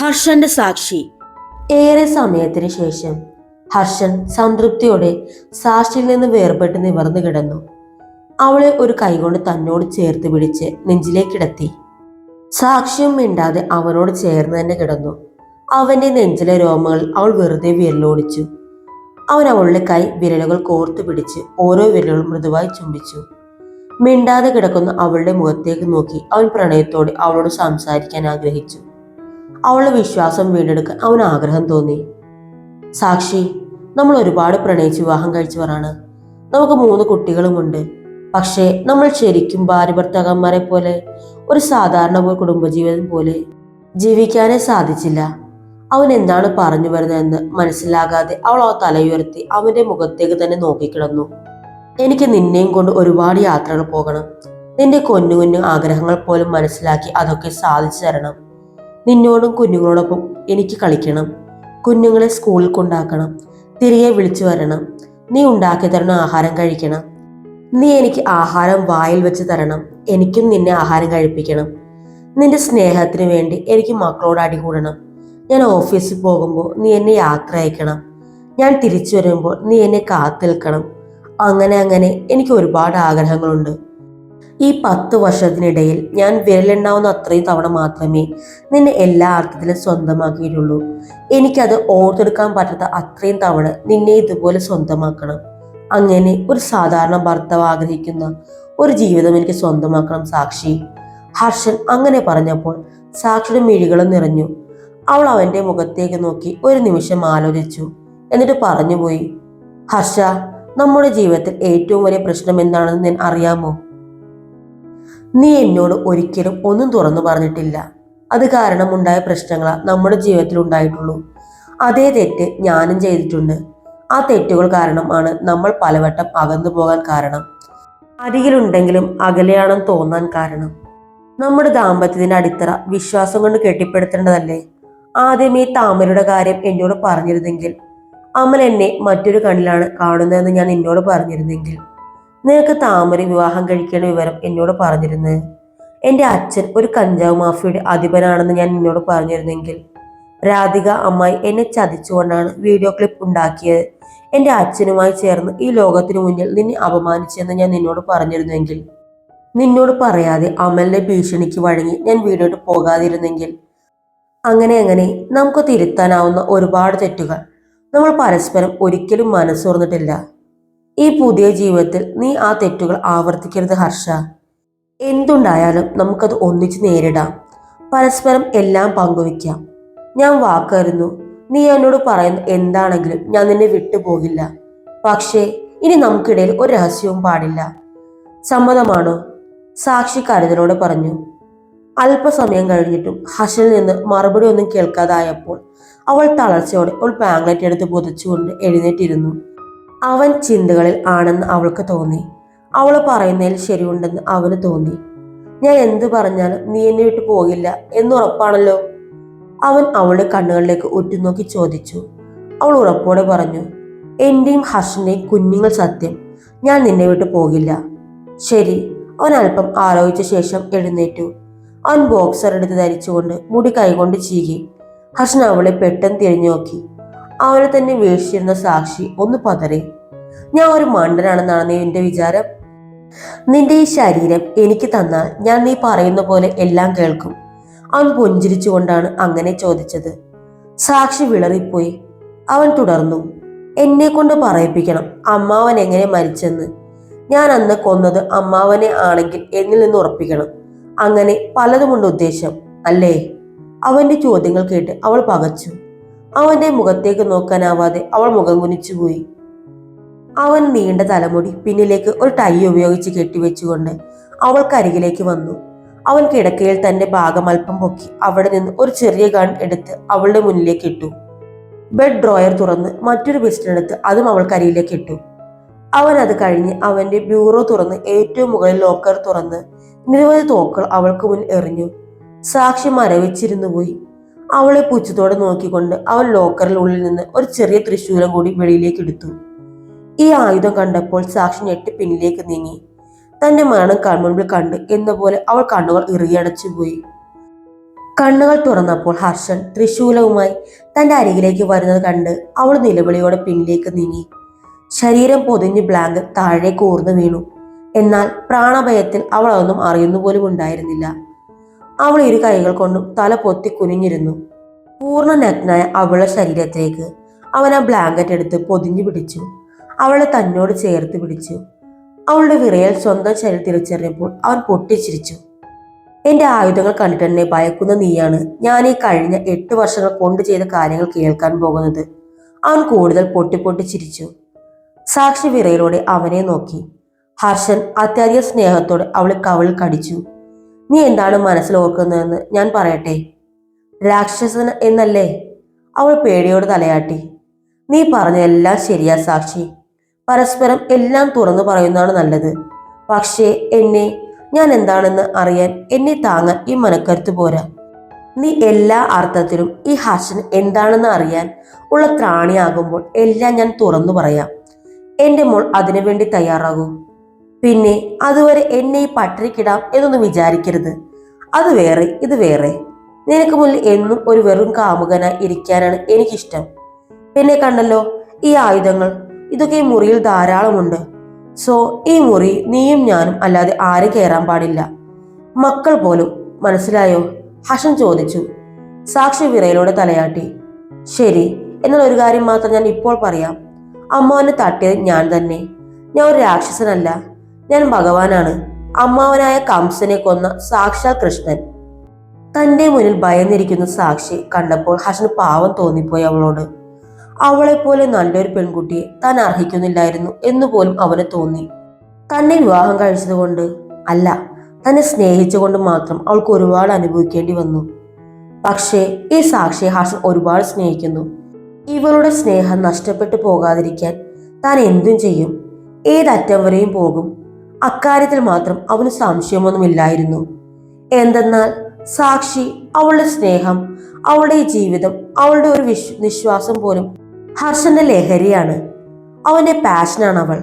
ഹർഷന്റെ സാക്ഷി. ഏറെ സമയത്തിന് ശേഷം ഹർഷൻ സംതൃപ്തിയോടെ സാക്ഷിയിൽ നിന്ന് വേർപെട്ട് നിവർന്നു കിടന്നു. അവളെ ഒരു കൈകൊണ്ട് തന്നോട് ചേർത്ത് പിടിച്ച് നെഞ്ചിലേക്കിടത്തി. സാക്ഷ്യം മിണ്ടാതെ അവനോട് ചേർന്ന് തന്നെ കിടന്നു. അവന്റെ നെഞ്ചിലെ രോമങ്ങൾ അവൾ വെറുതെ വിരലോടിച്ചു. അവൻ അവളുടെ കൈ വിരലുകൾ കോർത്തു പിടിച്ച് ഓരോ വിരലുകളും മൃദുവായി ചുംബിച്ചു. മിണ്ടാതെ കിടക്കുന്ന അവളുടെ മുഖത്തേക്ക് നോക്കി അവൻ പ്രണയത്തോടെ അവളോട് സംസാരിക്കാൻ ആഗ്രഹിച്ചു. അവളുടെ വിശ്വാസം വീണ്ടെടുക്കാൻ അവന് ആഗ്രഹം തോന്നി. സാക്ഷി നമ്മൾ ഒരുപാട് പ്രണയിച്ച് വിവാഹം കഴിച്ചവരാണ്. നമുക്ക് മൂന്ന് കുട്ടികളുമുണ്ട്. പക്ഷേ നമ്മൾ ശരിക്കും ഭാര്യ ഭർത്താക്കന്മാരെ പോലെ ഒരു സാധാരണ കുടുംബജീവിതം പോലെ ജീവിക്കാനേ സാധിച്ചില്ല. അവൻ എന്താണ് പറഞ്ഞു വരുന്നതെന്ന് മനസ്സിലാകാതെ അവൾ ആ തലയുയർത്തി അവന്റെ മുഖത്തേക്ക് തന്നെ നോക്കിക്കിടന്നു. എനിക്ക് നിന്നെയും കൊണ്ട് ഒരുപാട് യാത്രകൾ പോകണം. നിന്റെ കൊന്നു കൊന്നു ആഗ്രഹങ്ങൾ പോലും മനസ്സിലാക്കി അതൊക്കെ സാധിച്ചു തരണം. നിന്നോടും കുഞ്ഞുങ്ങളോടൊപ്പം എനിക്ക് കളിക്കണം. കുഞ്ഞുങ്ങളെ സ്കൂളിൽ കൊണ്ടാക്കണം. തിരികെ വിളിച്ചു വരണം. നീ ഉണ്ടാക്കി തരുന്ന ആഹാരം കഴിക്കണം. നീ എനിക്ക് ആഹാരം വായിൽ വെച്ച് തരണം. എനിക്കും നിന്നെ ആഹാരം കഴിപ്പിക്കണം. നിന്റെ സ്നേഹത്തിന് വേണ്ടി എനിക്ക് മക്കളോട് അടികൂടണം ഞാൻ ഓഫീസിൽ പോകുമ്പോൾ നീ എന്നെ യാത്ര അയക്കണം. ഞാൻ തിരിച്ചു വരുമ്പോൾ നീ എന്നെ കാത്തു നിൽക്കണം അങ്ങനെ അങ്ങനെ എനിക്ക് ഒരുപാട് ആഗ്രഹങ്ങളുണ്ട്. ഈ പത്ത് വർഷത്തിനിടയിൽ ഞാൻ വിരലുണ്ടാവുന്ന അത്രയും തവണ മാത്രമേ നിന്നെ എല്ലാ അർത്ഥത്തിലും സ്വന്തമാക്കിയിട്ടുള്ളൂ. എനിക്കത് ഓർത്തെടുക്കാൻ പറ്റാത്ത അത്രയും തവണ നിന്നെ ഇതുപോലെ സ്വന്തമാക്കണം. അങ്ങനെ ഒരു സാധാരണ ഭർത്താവ് ആഗ്രഹിക്കുന്ന ഒരു ജീവിതം എനിക്ക് സ്വന്തമാക്കണം സാക്ഷി. ഹർഷൻ അങ്ങനെ പറഞ്ഞപ്പോൾ സാക്ഷിയുടെ മിഴികളും നിറഞ്ഞു. അവൾ അവന്റെ മുഖത്തേക്ക് നോക്കി ഒരു നിമിഷം ആലോചിച്ചു. എന്നിട്ട് പറഞ്ഞുപോയി ഹർഷ നമ്മുടെ ജീവിതത്തിൽ ഏറ്റവും വലിയ പ്രശ്നം എന്താണെന്ന് ഞാൻ അറിയാമോ? നീ എന്നോട് ഒരിക്കലും ഒന്നും തുറന്നു പറഞ്ഞിട്ടില്ല. അത് കാരണം ഉണ്ടായ പ്രശ്നങ്ങളാ നമ്മുടെ ജീവിതത്തിൽ ഉണ്ടായിട്ടുള്ളൂ. അതേ തെറ്റ് ഞാനും ചെയ്തിട്ടുണ്ട്. ആ തെറ്റുകൾ കാരണമാണ് നമ്മൾ പലവട്ടം അകന്നു പോകാൻ കാരണം. അരികിലുണ്ടെങ്കിലും അകലെയാണെന്ന് തോന്നാൻ കാരണം. നമ്മുടെ ദാമ്പത്യത്തിന്റെ അടിത്തറ വിശ്വാസം കൊണ്ട് കെട്ടിപ്പടുത്തേണ്ടതല്ലേ? ആദ്യമേ താമരയുടെ കാര്യം എന്നോട് പറഞ്ഞിരുന്നെങ്കിൽ. അമൽ എന്നെ മറ്റൊരു കണ്ണിലാണ് കാണുന്നതെന്ന് ഞാൻ എന്നോട് പറഞ്ഞിരുന്നെങ്കിൽ. നിനക്ക് താമര വിവാഹം കഴിക്കേണ്ട വിവരം എന്നോട് പറഞ്ഞിരുന്നത് എന്റെ അച്ഛൻ ഒരു കഞ്ചാവ് മാഫിയുടെ അധിപനാണെന്ന് ഞാൻ നിന്നോട് പറഞ്ഞിരുന്നെങ്കിൽ. രാധിക അമ്മായി എന്നെ ചതിച്ചുകൊണ്ടാണ് വീഡിയോ ക്ലിപ്പ് ഉണ്ടാക്കിയത്. എന്റെ അച്ഛനുമായി ചേർന്ന് ഈ ലോകത്തിനു മുന്നിൽ നിന്നെ അപമാനിച്ചെന്ന് ഞാൻ നിന്നോട് പറഞ്ഞിരുന്നെങ്കിൽ. നിന്നോട് പറയാതെ അമലിന്റെ ഭീഷണിക്ക് വഴങ്ങി ഞാൻ വീടോട്ട് പോകാതിരുന്നെങ്കിൽ. അങ്ങനെ അങ്ങനെ നമുക്ക് തിരുത്താനാവുന്ന ഒരുപാട് തെറ്റുകൾ. നമ്മൾ പരസ്പരം ഒരിക്കലും മനസ്സോർന്നിട്ടില്ല. ഈ പുതിയ ജീവിതത്തിൽ നീ ആ തെറ്റുകൾ ആവർത്തിക്കരുത് ഹർഷ. എന്തുണ്ടായാലും നമുക്കത് ഒന്നിച്ച് നേരിടാം. പരസ്പരം എല്ലാം പങ്കുവയ്ക്കാം. ഞാൻ വാക്കരുന്നു നീ എന്നോട് പറയുന്ന എന്താണെങ്കിലും ഞാൻ നിന്നെ വിട്ടുപോകില്ല. പക്ഷേ ഇനി നമുക്കിടയിൽ ഒരു രഹസ്യവും പാടില്ല. സമ്മതമാണോ? സാക്ഷി കരുതലോട് പറഞ്ഞു. അല്പസമയം കഴിഞ്ഞിട്ടും ഹർഷിൽ നിന്ന് മറുപടി ഒന്നും കേൾക്കാതായപ്പോൾ അവൾ തളർച്ചയോടെ ഒരു പാങ്ക്ലെറ്റ് എടുത്ത് പുതച്ചുകൊണ്ട് എഴുന്നേറ്റിരുന്നു. അവൻ ചിന്തകളിൽ ആണെന്ന് അവൾക്ക് തോന്നി. അവൾ പറയുന്നതിൽ ശരിയുണ്ടെന്ന് അവന് തോന്നി. ഞാൻ എന്ത് പറഞ്ഞാലും നീ എന്നെ വിട്ടു പോകില്ല എന്നുറപ്പാണല്ലോ. അവൻ അവളുടെ കണ്ണുകളിലേക്ക് ഉറ്റുനോക്കി ചോദിച്ചു. അവൾ ഉറപ്പോടെ പറഞ്ഞു എന്റെയും ഹർഷന്റെയും കുഞ്ഞുങ്ങൾ സത്യം. ഞാൻ നിന്നെ വിട്ടു പോകില്ല. ശരി. അവൻ അല്പം ആലോചിച്ച ശേഷം എഴുന്നേറ്റു. അവൻ ബോക്സർ എടുത്ത് ധരിച്ചുകൊണ്ട് മുടി കൈകൊണ്ട് ചീകി. ഹർഷൻ അവളെ പെട്ടെന്ന് തിരിഞ്ഞു നോക്കി അവനെ തന്നെ വീഴ്ചയിരുന്ന സാക്ഷി ഒന്ന് പതറി. ഞാൻ ഒരു മണ്ടനാണെന്നാണ് നീ എന്റെ വിചാരം? നിന്റെ ഈ ശരീരം എനിക്ക് തന്നാൽ ഞാൻ നീ പറയുന്ന പോലെ എല്ലാം കേൾക്കും അവൻ പുഞ്ചിരിച്ചുകൊണ്ടാണ് അങ്ങനെ ചോദിച്ചത്. സാക്ഷി വിളറിപ്പോയി. അവൻ തുടർന്നു. എന്നെ കൊണ്ട് പറയിപ്പിക്കണം. അമ്മാവൻ എങ്ങനെ മരിച്ചെന്ന്? ഞാൻ അന്ന് കൊന്നത് അമ്മാവനെ ആണെങ്കിൽ എന്നിൽ നിന്ന് ഉറപ്പിക്കണം. അങ്ങനെ പലതുമുണ്ട് ഉദ്ദേശം. അല്ലേ അവന്റെ ചോദ്യങ്ങൾ കേട്ട് അവൾ പകച്ചു. അവന്റെ മുഖത്തേക്ക് നോക്കാനാവാതെ അവൾ മുഖം കുനിച്ചുപോയി അവൻ നീണ്ട തലമുടി പിന്നിലേക്ക് ഒരു ടൈ ഉപയോഗിച്ച് കെട്ടിവെച്ചുകൊണ്ട് അവൾക്കരികിലേക്ക് വന്നു. അവൻ കിടക്കയിൽ തന്റെ ഭാഗം അല്പം പൊക്കി അവിടെ നിന്ന് ഒരു ചെറിയ ഗൺ എടുത്ത് അവളുടെ മുന്നിലേക്ക് ഇട്ടു. ബെഡ് ഡ്രോയർ തുറന്ന് മറ്റൊരു പിസ്റ്റൺ എടുത്ത് അതും അവൾക്കരിയിലേക്ക് ഇട്ടു. അവൻ അത് കഴിഞ്ഞ് അവന്റെ ബ്യൂറോ തുറന്ന് ഏറ്റവും മുകളിൽ ലോക്കർ തുറന്ന് നിരവധി തോക്കുകൾ അവൾക്ക് മുൻ എറിഞ്ഞു. സാക്ഷി മരവിച്ചിരുന്നു പോയി. അവളെ പുച്ഛത്തോടെ നോക്കിക്കൊണ്ട് അവൾ ലോക്കറിൽ ഉള്ളിൽ നിന്ന് ഒരു ചെറിയ തൃശൂലം കൂടി വെളിയിലേക്ക് എടുത്തു. ഈ ആയുധം കണ്ടപ്പോൾ സാക്ഷി ഞെട്ടി പിന്നിലേക്ക് നീങ്ങി. തന്റെ മരണം കൺമുൻപിൽ കണ്ട് എന്ന പോലെ അവൾ കണ്ണുകൾ ഇറുകിയടച്ചു പോയി. കണ്ണുകൾ തുറന്നപ്പോൾ ഹർഷൻ തൃശൂലവുമായി തന്റെ അരികിലേക്ക് വരുന്നത് കണ്ട് അവൾ നിലവിളിയോടെ പിന്നിലേക്ക് നീങ്ങി. ശരീരം പൊതിഞ്ഞ് ബ്ലാങ്ക് താഴേക്ക് ഊർന്നു വീണു. എന്നാൽ പ്രാണഭയത്തിൽ അവൾ അതൊന്നും അറിയുന്നു പോലും ഉണ്ടായിരുന്നില്ല. അവൾ ഇരു കൈകൾ കൊണ്ടും തല പൊത്തി കുനിഞ്ഞിരുന്നു. പൂർണ നഗ്നായ അവളുടെ ശരീരത്തിലേക്ക് അവൻ ആ ബ്ലാങ്കറ്റ് എടുത്ത് പൊതിഞ്ഞു പിടിച്ചു. അവളെ തന്നോട് ചേർത്ത് പിടിച്ചു. അവളുടെ വിറയൽ സ്വന്തം ശരീരം തിരിച്ചറിഞ്ഞപ്പോൾ അവൻ പൊട്ടിച്ചിരിച്ചു. എന്റെ ആയുധങ്ങൾ കണ്ടിട്ട് എന്നെ ഭയക്കുന്ന നീയാണ്. ഞാൻ ഈ കഴിഞ്ഞ എട്ട് വർഷങ്ങൾ കൊണ്ട് ചെയ്ത കാര്യങ്ങൾ കേൾക്കാൻ പോകുന്നത്. അവൻ കൂടുതൽ പൊട്ടിപ്പൊട്ടി ചിരിച്ചു. സാക്ഷി വിറയിലൂടെ അവനെ നോക്കി. ഹർഷൻ അത്യാധിക സ്നേഹത്തോടെ അവളെ കവിളിൽ കടിച്ചു. നീ എന്താണ് മനസ്സിൽ ഓർക്കുന്നതെന്ന് ഞാൻ പറയട്ടെ? രാക്ഷസൻ എന്നല്ലേ? അവൾ പേടിയോട് തലയാട്ടി. നീ പറഞ്ഞ എല്ലാം ശരിയാ സാക്ഷി. പരസ്പരം എല്ലാം തുറന്നു പറയുന്നതാണ് നല്ലത്. പക്ഷേ എന്നെ ഞാൻ എന്താണെന്ന് അറിയാൻ എന്നെ താങ്ങാൻ ഈ മനക്കരുത്ത് പോരാ. നീ എല്ലാ അർത്ഥത്തിലും ഈ ഹർഷൻ എന്താണെന്ന് അറിയാൻ ഉള്ള ത്രാണിയാകുമ്പോൾ എല്ലാം ഞാൻ തുറന്നു പറയാം. എന്റെ മോൾ അതിനുവേണ്ടി തയ്യാറാകൂ. പിന്നെ അതുവരെ എന്നെ ഈ പട്ടിണിക്കിടാം എന്നൊന്നും വിചാരിക്കരുത്. അത് വേറെ ഇത് വേറെ. നിനക്ക് മുന്നിൽ എന്നും ഒരു വെറും കാമുകനായി ഇരിക്കാനാണ് എനിക്കിഷ്ടം. പിന്നെ കണ്ടല്ലോ ഈ ആയുധങ്ങൾ. ഇതൊക്കെ ഈ മുറിയിൽ ധാരാളമുണ്ട്. സോ ഈ മുറി നീയും ഞാനും അല്ലാതെ ആരും കയറാൻ പാടില്ല. മക്കൾ പോലും മനസ്സിലായോ? ഹഷൻ ചോദിച്ചു. സാക്ഷി വിറയിലൂടെ തലയാട്ടി. ശരി എന്നാൽ ഒരു കാര്യം മാത്രം ഞാൻ ഇപ്പോൾ പറയാം. അമ്മാവനെ തട്ടിയത് ഞാൻ തന്നെ. ഞാൻ ഒരു രാക്ഷസനല്ല. ഞാൻ ഭഗവാനാണ്. അമ്മാവനായ കംസനെ കൊന്ന സാക്ഷാൽ കൃഷ്ണൻ. തന്റെ മുന്നിൽ ഭയന്നിരിക്കുന്ന സാക്ഷി കണ്ടപ്പോൾ ഹസന് പാവം തോന്നിപ്പോയി അവളോട്. അവളെപ്പോലെ നല്ലൊരു പെൺകുട്ടിയെ താൻ അർഹിക്കുന്നില്ലായിരുന്നു എന്ന് പോലും അവന് തോന്നി. തന്നെ വിവാഹം കഴിച്ചതുകൊണ്ട് അല്ല തന്നെ സ്നേഹിച്ചുകൊണ്ട് മാത്രം അവൾക്ക് ഒരുപാട് അനുഭവിക്കേണ്ടി വന്നു. പക്ഷേ ഈ സാക്ഷിയെ ഹസൻ ഒരുപാട് സ്നേഹിക്കുന്നു. ഇവളുടെ സ്നേഹം നഷ്ടപ്പെട്ടു പോകാതിരിക്കാൻ താൻ എന്തും ചെയ്യും. ഏതറ്റം വരെയും പോകും. അക്കാര്യത്തിൽ മാത്രം അവന് സംശയമൊന്നുമില്ലായിരുന്നു. എന്തെന്നാൽ സാക്ഷി അവളുടെ സ്നേഹം അവളുടെ ജീവിതം അവളുടെ ഒരു വിശ്വ നിശ്വാസം പോലും ഹർഷന്റെ ലഹരിയാണ്. അവന്റെ പാഷനാണ് അവൾ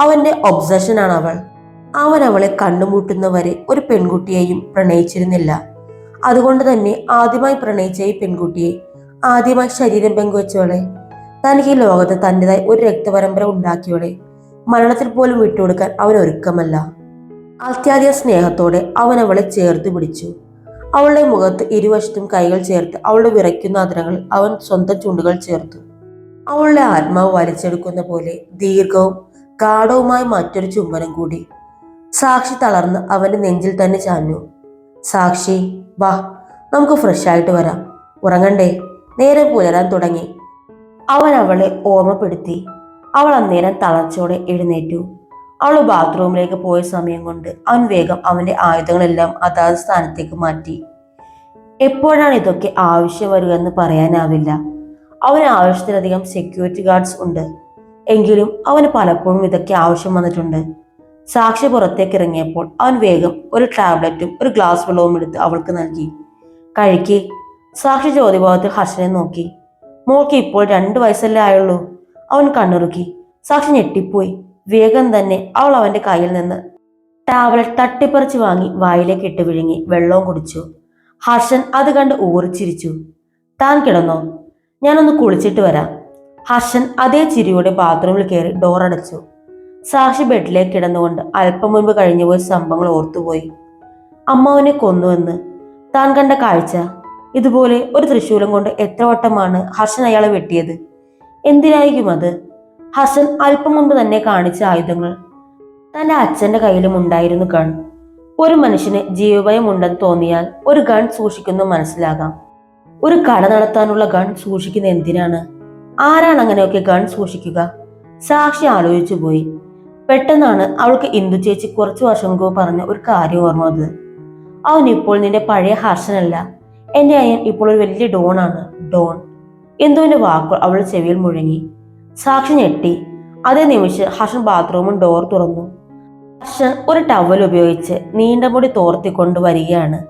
അവന്റെ ഒബ്സഷനാണ് അവൾ അവൻ അവളെ കണ്ടുമുട്ടുന്നവരെ ഒരു പെൺകുട്ടിയെയും പ്രണയിച്ചിരുന്നില്ല. അതുകൊണ്ട് തന്നെ ആദ്യമായി പ്രണയിച്ച ഈ പെൺകുട്ടിയെ ആദ്യമായി ശരീരം പങ്കുവച്ചവളെ തനിക്ക് ഈ ലോകത്ത് തന്റെതായി ഒരു രക്തപരമ്പര ഉണ്ടാക്കിയവളെ മരണത്തിൽ പോലും വിട്ടുകൊടുക്കാൻ അവൻ ഒരുക്കമല്ല. അത്യാധിക സ്നേഹത്തോടെ അവൻ അവളെ ചേർത്ത് പിടിച്ചു. അവളുടെ മുഖത്ത് ഇരുവശത്തും കൈകൾ ചേർത്ത് അവളുടെ വിറയ്ക്കുന്ന അതിരങ്ങൾ അവൻ സ്വന്തം ചുണ്ടുകൾ ചേർത്തു. അവളുടെ ആത്മാവ് വലിച്ചെടുക്കുന്ന പോലെ ദീർഘവും ഗാഠവുമായ മറ്റൊരു ചുംബനം കൂടി. സാക്ഷി തളർന്ന് അവന്റെ നെഞ്ചിൽ തന്നെ ചാഞ്ഞു. സാക്ഷി വാ നമുക്ക് ഫ്രഷ് ആയിട്ട് വരാം. ഉറങ്ങണ്ടേ? നേരെ പുലരാൻ തുടങ്ങി. അവൻ അവളെ ഓർമ്മപ്പെടുത്തി. അവൾ അന്നേരം തളർച്ചയോടെ എഴുന്നേറ്റു. അവൾ ബാത്റൂമിലേക്ക് പോയ സമയം കൊണ്ട് അവൻ വേഗം അവന്റെ ആയുധങ്ങളെല്ലാം അതാത് സ്ഥാനത്തേക്ക് മാറ്റി. എപ്പോഴാണ് ഇതൊക്കെ ആവശ്യം വരിക എന്ന് പറയാനാവില്ല. അവന് ആവശ്യത്തിലധികം സെക്യൂരിറ്റി ഗാർഡ്സ് ഉണ്ട്. എങ്കിലും അവന് പലപ്പോഴും ഇതൊക്കെ ആവശ്യം വന്നിട്ടുണ്ട്. സാക്ഷി പുറത്തേക്ക് ഇറങ്ങിയപ്പോൾ അവൻ വേഗം ഒരു ടാബ്ലറ്റും ഒരു ഗ്ലാസ് വെള്ളവും എടുത്ത് അവൾക്ക് നൽകി. കഴിക്ക്. സാക്ഷി ജ്യോതിഭാവത്തിൽ ഹർഷനെ നോക്കി. മോൾക്ക് ഇപ്പോൾ രണ്ട് വയസ്സല്ലേ ആയുള്ളൂ. അവൻ കണ്ണുറുക്കി. സാക്ഷി ഞെട്ടിപ്പോയി. വേഗം തന്നെ അവൾ അവന്റെ കയ്യിൽ നിന്ന് ടാബ്ലറ്റ് തട്ടിപ്പറിച്ച് വാങ്ങി വായിലേക്ക് ഇട്ട് വിഴുങ്ങി വെള്ളവും കുടിച്ചു. ഹർഷൻ അത് കണ്ട് ഊറിച്ചിരിച്ചു താൻ കിടന്നോ? ഞാനൊന്ന് കുളിച്ചിട്ട് വരാം. ഹർഷൻ അതേ ചിരിയോടെ ബാത്റൂമിൽ കയറി ഡോർ അടച്ചു. സാക്ഷി ബെഡിലേക്ക് കിടന്നുകൊണ്ട് അല്പം മുൻപ് കഴിഞ്ഞുപോയ സംഭവങ്ങൾ ഓർത്തുപോയി. അമ്മാവനെ കൊന്നുവെന്ന് താൻ കണ്ട കാഴ്ച? ഇതുപോലെ ഒരു തൃശൂലം കൊണ്ട് എത്ര വട്ടമാണ് ഹർഷൻ അയാളെ വെട്ടിയത്? എന്തിനായിരിക്കും അത്? ഹസൻ അല്പം മുൻപ് തന്നെ കാണിച്ച ആയുധങ്ങൾ. തന്റെ അച്ഛന്റെ കയ്യിലും ഉണ്ടായിരുന്നു ഗൺ. ഒരു മനുഷ്യന് ജീവഭയം ഉണ്ടെന്ന് തോന്നിയാൽ ഒരു ഗൺ സൂക്ഷിക്കുന്നു മനസ്സിലാകാം. ഒരു കട നടത്താനുള്ള ഗൺ സൂക്ഷിക്കുന്ന എന്തിനാണ്? ആരാണ് അങ്ങനെയൊക്കെ ഗൺ സൂക്ഷിക്കുക? സാക്ഷി ആലോചിച്ചു പോയി. പെട്ടെന്നാണ് അവൾക്ക് ഇന്ദു ചേച്ചി കുറച്ചു വർഷം മുമ്പ് പറഞ്ഞ ഒരു കാര്യം ഓർമ്മ വന്നത്. അവൻ ഇപ്പോൾ നിന്റെ പഴയ ഹർഷനല്ല. എന്റെ അയ്യൻ ഇപ്പോൾ ഒരു വലിയ ഡോൺ ആണ്. ഡോൺ. ഇന്ദുവിന്റെ വാക്കുകൾ അവളുടെ ചെവിയിൽ മുഴങ്ങി. സാക്ഷി ഞെട്ടി. അതേ നിമിഷം ഹർഷൻ ബാത്റൂമും ഡോർ തുറന്നു. ഹർഷൻ ഒരു ടവൽ ഉപയോഗിച്ച് നീണ്ട മുടി തോർത്തിക്കൊണ്ട് വരികയാണ്.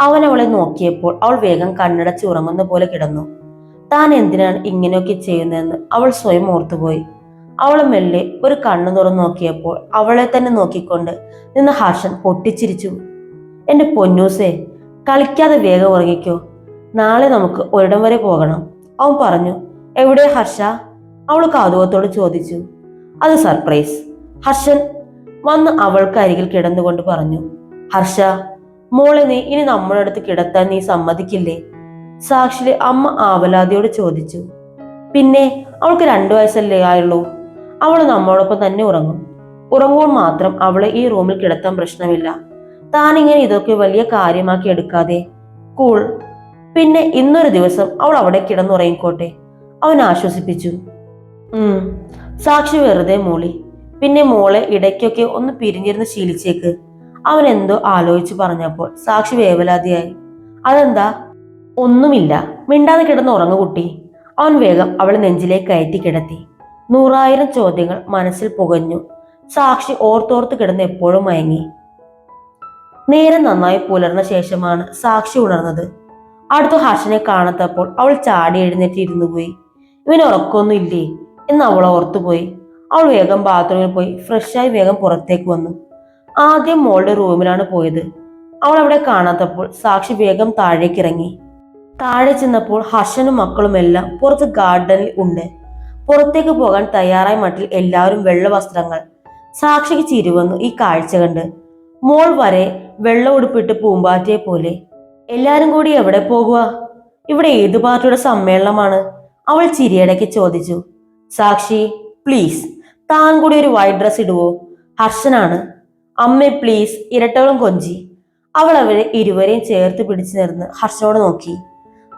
അവൻ അവളെ നോക്കിയപ്പോൾ അവൾ വേഗം കണ്ണടച്ച് ഉറങ്ങുന്ന പോലെ കിടന്നു. താൻ എന്തിനാണ് ഇങ്ങനെയൊക്കെ ചെയ്യുന്നതെന്ന് അവൾ സ്വയം ഓർത്തുപോയി. അവൾ മെല്ലെ ഒരു കണ്ണു തുറന്നു നോക്കിയപ്പോൾ അവളെ തന്നെ നോക്കിക്കൊണ്ട് നിന്ന് ഹർഷൻ പൊട്ടിച്ചിരിച്ചു. എന്റെ പൊന്നൂസേ കളിക്കാതെ വേഗം ഉറങ്ങിക്കോ. നാളെ നമുക്ക് ഒരിടം വരെ പോകണം അവൻ പറഞ്ഞു. എവിടെ ഹർഷ? അവൾ കൗതുകത്തോട് ചോദിച്ചു അത് സർപ്രൈസ് ഹർഷൻ വന്ന് അവൾക്ക് അരികിൽ കിടന്നുകൊണ്ട് പറഞ്ഞു ഹർഷ മോളെ നീ ഇനി നമ്മുടെ അടുത്ത് കിടത്താൻ നീ സമ്മതിക്കില്ലേ? സാക്ഷിലെ അമ്മ ആവലാതിയോട് ചോദിച്ചു പിന്നെ അവൾക്ക് രണ്ടു വയസ്സല്ലേ ആയുള്ളൂ? അവൾ നമ്മളോടൊപ്പം തന്നെ ഉറങ്ങും. ഉറങ്ങുമ്പോൾ മാത്രം അവളെ ഈ റൂമിൽ കിടത്താൻ പ്രശ്നമില്ല. താനിങ്ങനെ ഇതൊക്കെ വലിയ കാര്യമാക്കി എടുക്കാതെ കൂൾ. പിന്നെ ഇന്നൊരു ദിവസം അവൾ അവിടെ കിടന്നുറങ്ങിക്കോട്ടെ? അവൻ ആശ്വസിപ്പിച്ചു സാക്ഷി വെറുതെ മൂളി. പിന്നെ മോളെ ഇടയ്ക്കൊക്കെ ഒന്ന് പിരിഞ്ഞിരുന്ന് ശീലിച്ചേക്ക്. അവൻ എന്തോ ആലോചിച്ചു പറഞ്ഞപ്പോൾ സാക്ഷി വേവലാതിയായി. അതെന്താ? ഒന്നുമില്ല. മിണ്ടാതെ കിടന്ന് ഉറങ്ങു കുട്ടി അവൻ വേഗം അവളെ നെഞ്ചിലേക്ക് കയറ്റി കിടത്തി. നൂറായിരം ചോദ്യങ്ങൾ മനസ്സിൽ പുകഞ്ഞു. സാക്ഷി ഓർത്തോർത്ത് കിടന്ന് എപ്പോഴും മയങ്ങി. നേരം നന്നായി പുലർന്ന ശേഷമാണ് സാക്ഷി ഉണർന്നത്. അടുത്ത ഹർഷനെ കാണാത്തപ്പോൾ അവൾ ചാടി എഴുന്നേറ്റ് ഇരുന്നു പോയി. ഇവന് ഉറക്കമൊന്നും ഇല്ലേ എന്ന് അവൾ ഓർത്തുപോയി അവൾ വേഗം ബാത്റൂമിൽ പോയി. ഫ്രഷായി വേഗം പുറത്തേക്ക് വന്നു. ആദ്യം മോളുടെ റൂമിലാണ് പോയത്. അവൾ അവിടെ കാണാത്തപ്പോൾ സാക്ഷി വേഗം താഴേക്ക് ഇറങ്ങി. താഴെ ചെന്നപ്പോൾ ഹർഷനും മക്കളും എല്ലാം പുറത്ത് ഗാർഡനിൽ ഉണ്ട്. പുറത്തേക്ക് പോകാൻ തയ്യാറായ മട്ടിൽ എല്ലാവരും വെള്ള വസ്ത്രങ്ങൾ. സാക്ഷിക്ക് ചിരിവന്നു ഈ കാഴ്ച കണ്ട്. മോൾ വരെ വെള്ള ഉടുപ്പിട്ട് പൂമ്പാറ്റയെ പോലെ. എല്ലാരും കൂടി എവിടെ പോകുക ഇവിടെ ഏത് പാർട്ടിയുടെ സമ്മേളനമാണ്? അവൾ ചിരിയടയ്ക്ക് ചോദിച്ചു. സാക്ഷി പ്ലീസ് താൻ കൂടി ഒരു വൈറ്റ് ഡ്രസ് ഇടുവോ? ഹർഷനാണ്. അമ്മേ പ്ലീസ് ഇരട്ടകളും കൊഞ്ചി. അവൾ അവരെ ഇരുവരെയും ചേർത്ത് പിടിച്ചു നിർന്ന് ഹർഷനോട് നോക്കി.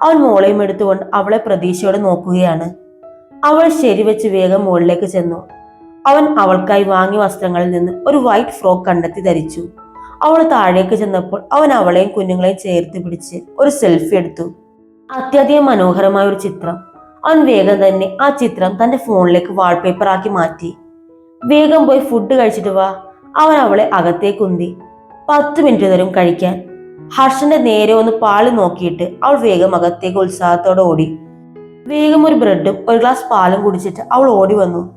അവൻ മോളെയും എടുത്തുകൊണ്ട് അവളെ പ്രതീക്ഷയോടെ നോക്കുകയാണ്. അവൾ ശരിവെച്ച് വേഗം മുകളിലേക്ക് ചെന്നു. അവൻ അവൾക്കായി വാങ്ങിയ വസ്ത്രങ്ങളിൽ നിന്ന് ഒരു വൈറ്റ് ഫ്രോക്ക് കണ്ടെത്തി ധരിച്ചു. അവൾ താഴേക്ക് ചെന്നപ്പോൾ അവൻ അവളെയും കുഞ്ഞുങ്ങളെയും ചേർത്ത് പിടിച്ച് ഒരു സെൽഫി എടുത്തു. അത്യധികം മനോഹരമായ ഒരു ചിത്രം. അവൻ വേഗം തന്നെ ആ ചിത്രം തന്റെ ഫോണിലേക്ക് വാൾപേപ്പർ ആക്കി മാറ്റി. വേഗം പോയി ഫുഡ് കഴിച്ചിട്ട് വാ. അവൻ അവളെ അകത്തേക്ക് ഉന്തി. പത്ത് മിനിറ്റ് തരും കഴിക്കാൻ. ഹർഷന്റെ നേരെ ഒന്ന് പാളി നോക്കിയിട്ട് അവൾ വേഗം അകത്തേക്ക് ഉത്സാഹത്തോടെ ഓടി. വേഗം ഒരു ബ്രെഡും ഒരു ഗ്ലാസ് പാലും കുടിച്ചിട്ട് അവൾ ഓടി വന്നു.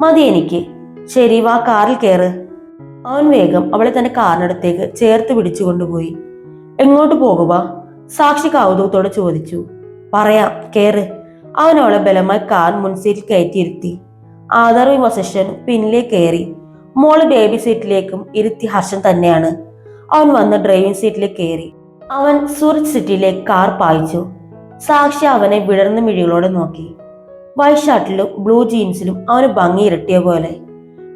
മതി എനിക്ക്. ശരി വാ കാറിൽ കയറ് അവൻ വേഗം അവളെ തന്റെ കാറിനടുത്തേക്ക് ചേർത്ത് പിടിച്ചു കൊണ്ടുപോയി. എങ്ങോട്ട് പോകുക സാക്ഷി കൗതുകത്തോടെ ചോദിച്ചു. പറയാം കേറ്. അവൻ അവളെ ബലമായി കാർ മുൻസീറ്റിൽ കയറ്റിയിരുത്തി. ആധാർ വിമസഷൻ പിന്നിലേക്ക് കയറി. മോൾ ബേബി സീറ്റിലേക്കും ഇരുത്തി ഹർഷൻ തന്നെയാണ്. അവൻ വന്ന് ഡ്രൈവിംഗ് സീറ്റിലേക്ക് കയറി. അവൻ സൂറത്ത് സിറ്റിയിലേക്ക് കാർ പായിച്ചു. സാക്ഷി അവനെ വിടർന്ന മിഴികളോടെ നോക്കി. വൈറ്റ് ഷർട്ടിലും ബ്ലൂ ജീൻസിലും അവന് ഭംഗി ഇരട്ടിയ പോലെ.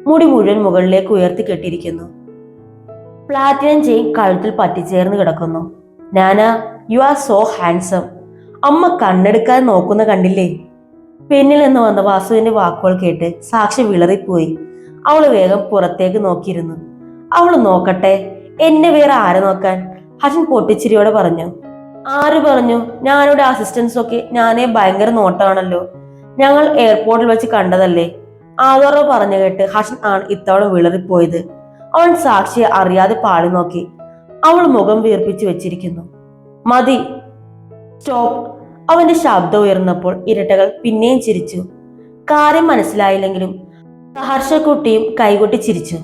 മുടി മുഴുവൻ മുകളിലേക്ക് ഉയർത്തി കെട്ടിയിരിക്കുന്നു. പ്ലാറ്റിനം ചെയിൻ കഴുത്തിൽ പറ്റിച്ചേർന്ന് കിടക്കുന്നു. നാന യു ആർ സോ ഹാൻസം അമ്മ കണ്ണെടുക്കാൻ നോക്കുന്ന കണ്ടില്ലേ? പെണ്ണിൽ നിന്ന് വന്ന വാസുവിന്റെ വാക്കുകൾ കേട്ട് സാക്ഷി വിളറിപ്പോയി. അവൾ വേഗം പുറത്തേക്ക് നോക്കിയിരുന്നു. അവൾ നോക്കട്ടെ എന്നെ വേറെ ആരെ നോക്കാൻ? ഹസൻ പൊട്ടിച്ചിരിയോടെ പറഞ്ഞു. ആര് പറഞ്ഞു? ഞാനിവിടെ അസിസ്റ്റൻസ് ഒക്കെ ഞാനേ ഭയങ്കര നോട്ടാണല്ലോ ഞങ്ങൾ എയർപോർട്ടിൽ വെച്ച് കണ്ടതല്ലേ? ആദോറ പറഞ്ഞു കേട്ട് ഹസൻ ആണ് ഇത്തവണ വിളറിപ്പോയത്. അവൻ സാക്ഷിയെ അറിയാതെ പാളി നോക്കി. അവൾ മുഖം വീർപ്പിച്ചു വെച്ചിരിക്കുന്നു. മതി സ്റ്റോപ്പ്. അവന്റെ ശബ്ദം ഉയർന്നപ്പോൾ ഇരട്ടകൾ പിന്നെയും ചിരിച്ചു. കാര്യം മനസ്സിലായില്ലെങ്കിലും സഹർഷക്കുട്ടിയും കൈകൊട്ടി ചിരിച്ചു.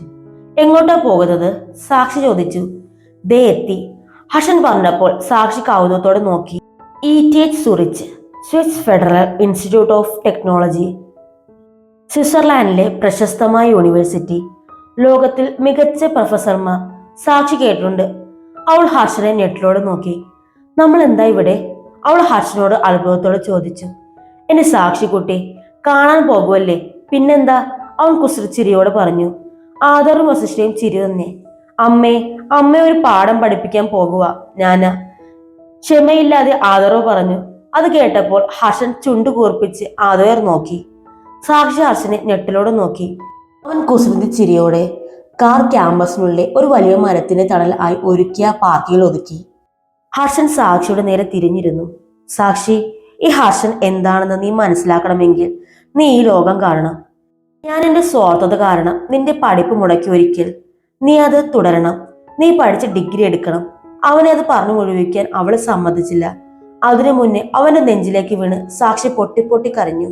എങ്ങോട്ടാ പോകുന്നത്? സാക്ഷി ചോദിച്ചു. ദേ എത്തി. ഹർഷൻ പറഞ്ഞപ്പോൾ സാക്ഷി കൗതുകത്തോടെ നോക്കി. E T H Zurich Swiss federal institute of technology സ്വിറ്റ്സർലാൻഡിലെ പ്രശസ്തമായ യൂണിവേഴ്സിറ്റി. ലോകത്തിൽ മികച്ച പ്രൊഫസർമാർ. സാക്ഷി കേട്ടിട്ടുണ്ട്. അവൾ ഹർഷനെ നെറ്റിലോട് നോക്കി. നമ്മൾ എന്താ ഇവിടെ? അവൾ ഹർഷനോട് അത്ഭുതത്തോടെ ചോദിച്ചു. എന്റെ സാക്ഷിക്കുട്ടി കാണാൻ പോകുമല്ലേ പിന്നെന്താ? അവൻ കുസൃച്ചിരിയോടെ പറഞ്ഞു. ആദറും വസിഷ്ഠയും ചിരി തന്നെ. അമ്മേ അമ്മ ഒരു പാഠം പഠിപ്പിക്കാൻ പോകുക ഞാനാ. ക്ഷമയില്ലാതെ ആദറവ് പറഞ്ഞു. അത് കേട്ടപ്പോൾ ഹർഷൻ ചുണ്ടു കൂർപ്പിച്ച് ആദവർ നോക്കി. സാക്ഷി ഹർഷനെ ഞെട്ടിലോട് നോക്കി. അവൻ കുസൃതി ചിരിയോടെ കാർ ക്യാമ്പസിനുള്ളിലെ ഒരു വലിയ മരത്തിന്റെ തണൽ ആയി ഒരുക്കിയ പാർക്കിൽ ഒതുക്കി. ഹർഷൻ സാക്ഷിയുടെ നേരെ തിരിഞ്ഞിരുന്നു. സാക്ഷി ഈ ഹർഷൻ എന്താണെന്ന് നീ മനസ്സിലാക്കണമെങ്കിൽ നീ ഈ ലോകം കാണണം. ഞാൻ എന്റെ സ്വാർത്ഥത കാരണം നിന്റെ പഠിപ്പ് മുടക്കി ഒരിക്കൽ. നീ അത് തുടരണം. നീ പഠിച്ച് ഡിഗ്രി എടുക്കണം. അവനെ അത് പറഞ്ഞു മുഴുവിക്കാൻ അവൾ സമ്മതിച്ചില്ല. അതിനു മുന്നേ അവന്റെ നെഞ്ചിലേക്ക് വീണ് സാക്ഷി പൊട്ടി പൊട്ടി കരഞ്ഞു.